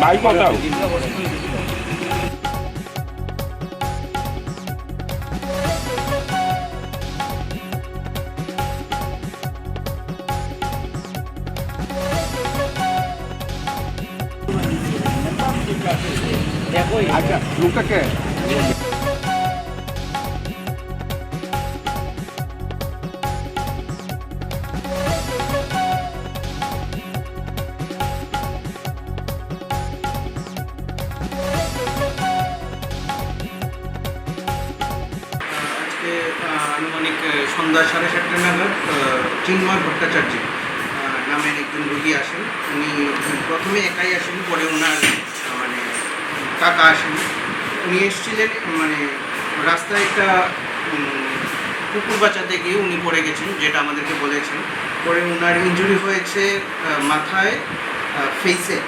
Bike পাঠাও আচ্ছা লোকটা সন্ধ্যা সাড়ে সাতটা নাগাদ চিন্ময় ভট্টাচার্য নামের একজন রোগী আসেন। উনি প্রথমে একাই আসেন, পরে ওনার মানে কাকা আসেন। উনি এসেছিলেন মানে রাস্তায় একটা কুকুর বাঁচাতে গিয়ে উনি পড়ে গেছেন, যেটা আমাদেরকে বলেছেন। পরে ওনার ইঞ্জুরি হয়েছে মাথায় ফেসে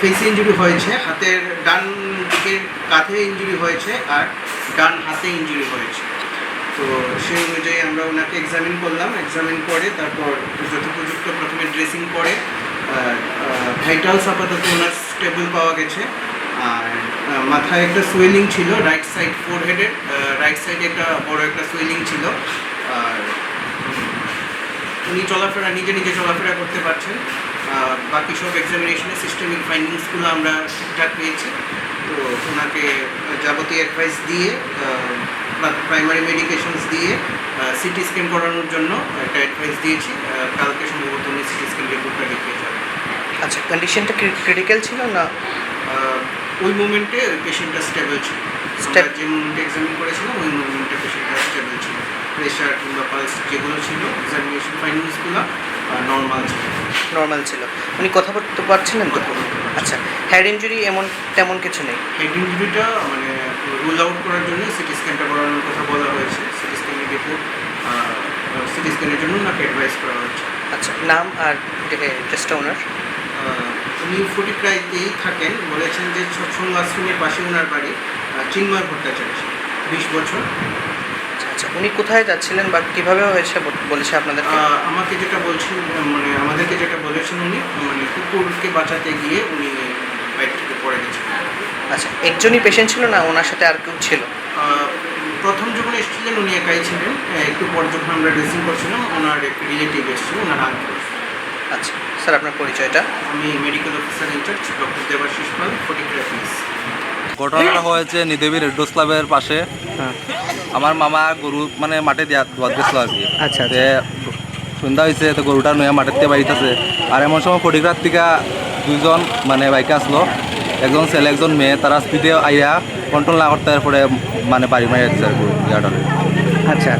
ফেসে ইঞ্জুরি হয়েছে, হাতের ডান দিকের কাঁধে ইঞ্জুরি হয়েছে, আর ডান হাতে ইঞ্জুরি হয়েছে। তো সেই অনুযায়ী আমরা ওনাকে এক্সামিন করলাম। এক্সামিন করে তারপর যথোপযুক্ত প্রথমে ড্রেসিং করে ভাইটালস আপাতত ওনার স্টেবল পাওয়া গেছে। আর মাথায় একটা সুয়েলিং ছিল রাইট সাইড ফোর হেডের রাইট সাইডে একটা বড় একটা সুয়েলিং ছিল। আর উনি চলাফেরা, নিজে নিজে চলাফেরা করতে পারছেন। বাকি সব এক্সামিনেশনে সিস্টেমিক ফাইন্ডিংসগুলো আমরা ঠিকঠাক পেয়েছি। তো ওনাকে যাবতীয় অ্যাডভাইস দিয়ে প্রাইমারি মেডিকেশনস দিয়ে সিটি স্ক্যান করানোর জন্য একটা অ্যাডভাইস দিয়েছি। কালকে সম্ভবত উনি সিটি স্ক্যান রিপোর্টটা দেখিয়ে যাবেন। আচ্ছা কন্ডিশনটা ক্রিটিক্যাল ছিল না? ওই মুমেন্টে পেশেন্টটা স্টেবল ছিল। আমরা যে মুমেন্টে এক্সামিন করেছিলাম ওই মুমেন্টে পেশেন্টটা স্টেবল ছিল। প্রেশার কিংবা পালস যেগুলো ছিল এক্সামিনেশন ফাইন্ডিংসগুলো নর্মাল ছিল। নর্মাল ছিল। উনি কথা বলতে পারছিলেন তো? আচ্ছা হেড ইঞ্জুরি এমন তেমন কিছু নেই? হেড ইঞ্জুরিটা মানে রুল আউট করার জন্য সিটি স্ক্যানটা করানোর কথা বলা হয়েছে। সিটি স্ক্যানের রিপোর্ট সিটি স্ক্যানের জন্য ওনাকে অ্যাডভাইস করা হয়েছে আচ্ছা নাম আর ড্রেসটা ওনার উনি ফটিকরাইতেই থাকেন। বলেছেন যে সৎসঙ্গ আশ্রমের পাশে ওনার বাড়ি চিন্ময় ভট্টাচার্য। বিশ বছর। আচ্ছা উনি কোথায় যাচ্ছিলেন বা কীভাবে হয়েছে বলেছে আপনাদের? আমাকে যেটা বলছেন মানে আমাদেরকে যেটা বলেছেন উনি মানে কুকুরকে বাঁচাতে গিয়ে উনি বাইক থেকে পড়ে গেছিলেন আচ্ছা একজনই পেশেন্ট ছিল না ওনার সাথে আর কেউ ছিল? প্রথম যখন এসেছিলেন উনি একাই ছিলেন। একটু পর যখন আমরা ড্রেসিং করছিলাম ওনার এক রিলেটিভ এসেছিল ওনার আঙ্কেল আচ্ছা স্যার আপনার পরিচয়টা? আমি medical officer in charge doctor Debashis Pal police ঘটনাটা হয়েছে নিদেবী রেড্রোস ক্লাবের পাশে। হ্যাঁ। আমার মামা গরু মানে মাঠে দিয়া দোয়াত গেছিল আর কি আচ্ছা, তে সন্ধ্যা হয়েছে তো গরুটা নয়া মাঠের থেকে বাড়িতেছে আর এমন সময় ফটিকরার থেকে দুইজন মানে বাইকে আসলো একজন ছেলে একজন মেয়ে তারা স্পিডে আইয়া কন্ট্রোল না করতে এরপরে মানে বাড়ি মারি যাচ্ছে আর গরু ইয়াটারে আচ্ছা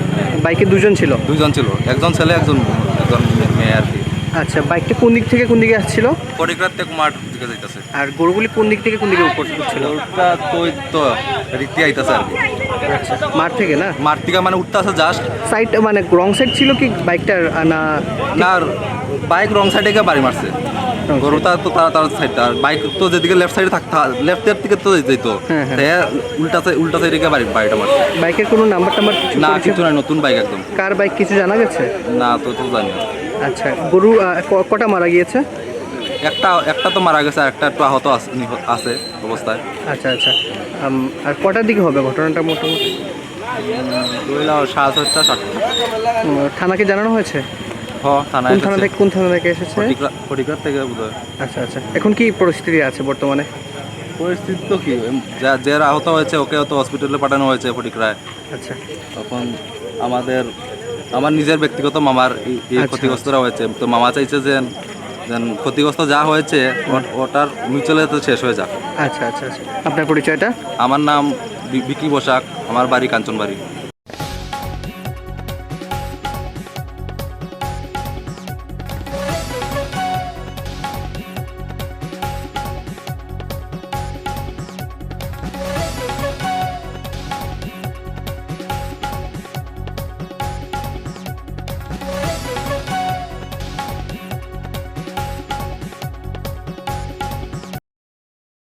বাইকে দুজন ছিল? দুজন ছিল। একজন ছেলে একজন একজন মেয়ে আর কি। আচ্ছা বাইকটা কোন দিক থেকে কোন দিকে আসছিল? ফটিকরার থেকে মাঠ দিকে যাইতেছে। আর গরুগুলি কোন দিক থেকে কোন দিকে উপর ছিল গরুটা তো তো রীতি আইতেছে আর কি। আচ্ছা মাঠ থেকে না? মাঠ থেকে মানে উঠতেছে জাস্ট সাইড মানে রং সাইড ছিল কি বাইকটার না না বাইক রং সাইডে গিয়ে বাড়ি মারছে। গরুটা তো তারা তার সাইডটা আর বাইক তো যেদিকে লেফট সাইডে থাকতে লেফটের দিকে তো যেত হ্যাঁ, হ্যাঁ। উল্টা side- উল্টা সাইডে গিয়ে বাড়ি বাড়িটা মারছে। বাইকের কোনো নাম্বার টাম্বার না কিছু নাই নতুন বাইক একদম। কার বাইক কিছু জানা গেছে? না তো তো জানি আচ্ছা গরু কটা মারা গিয়েছে? একটা একটা তো মারা গেছে আর একটা একটু আহত আছে- অবস্থায়। আচ্ছা আচ্ছা। আর কটার দিকে হবে ঘটনাটা মোটামুটি? দুইলাম সাত সাতটা থানাকে জানানো হয়েছে? কোন থানা থেকে কোন থানা থেকে এসেছে? ফটিকার থেকে আচ্ছা আচ্ছা। এখন কি পরিস্থিতি আছে বর্তমানে? পরিস্থিতি তো কি যা আহত হয়েছে ওকে তো হসপিটালে পাঠানো হয়েছে ফটিকরায়। আচ্ছা। তখন আমাদের আমার নিজের ব্যক্তিগত মামার আচ্ছা, ক্ষতিগ্রস্তরা হয়েছে। তো মামা চাইছে যে যেন ক্ষতিগ্রস্ত যা হয়েছে ওটার মিউচুয়ালে তো শেষ হয়ে যাক। আচ্ছা আচ্ছা আচ্ছা। আপনার পরিচয়টা? আমার নাম বিকি বসাক আমার বাড়ি কাঞ্চনবাড়ি।